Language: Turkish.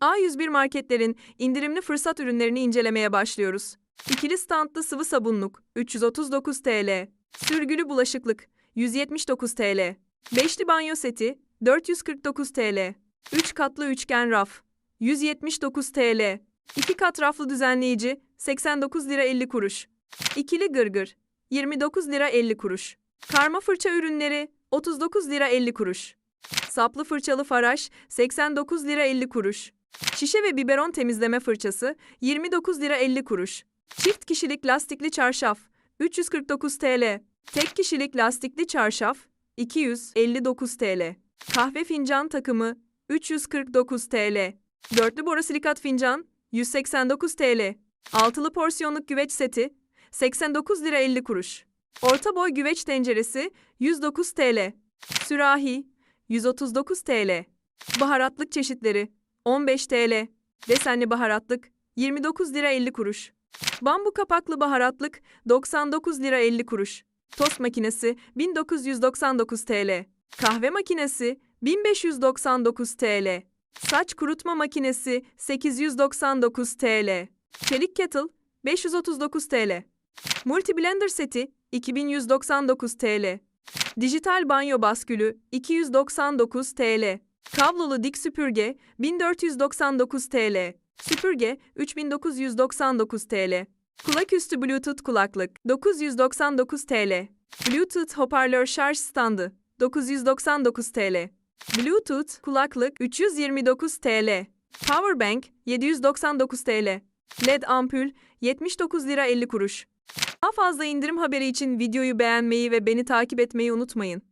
A101 marketlerin indirimli fırsat ürünlerini incelemeye başlıyoruz. İkili standlı sıvı sabunluk 339 TL. Sürgülü bulaşıklık 179 TL. Beşli banyo seti 449 TL. 3 katlı üçgen raf 179 TL. 2 kat raflı düzenleyici 89 lira 50 kuruş. İkili gırgır 29 lira 50 kuruş. Karma fırça ürünleri 39 lira 50 kuruş. Saplı fırçalı faraş 89 lira 50 kuruş. Şişe ve biberon temizleme fırçası 29 lira 50 kuruş. Çift kişilik lastikli çarşaf 349 TL. Tek kişilik lastikli çarşaf 259 TL. Kahve fincan takımı 349 TL. Dörtlü borosilikat fincan 189 TL. Altılı porsiyonluk güveç seti 89 lira 50 kuruş. Orta boy güveç tenceresi 109 TL. Sürahi 139 TL. Baharatlık çeşitleri 15 TL. Desenli baharatlık 29 lira 50 kuruş. Bambu kapaklı baharatlık 99 lira 50 kuruş. Tost makinesi 1999 TL. Kahve makinesi 1599 TL. Saç kurutma makinesi 899 TL. Çelik kettle 539 TL. Multi blender seti 2199 TL. Dijital banyo baskülü 299 TL. Kablolu dik süpürge 1499 TL. Süpürge 3999 TL. Kulaküstü Bluetooth kulaklık 999 TL. Bluetooth hoparlör şarj standı 999 TL. Bluetooth kulaklık 329 TL. Powerbank 799 TL. LED ampul 79 lira 50 kuruş. Daha fazla indirim haberi için videoyu beğenmeyi ve beni takip etmeyi unutmayın.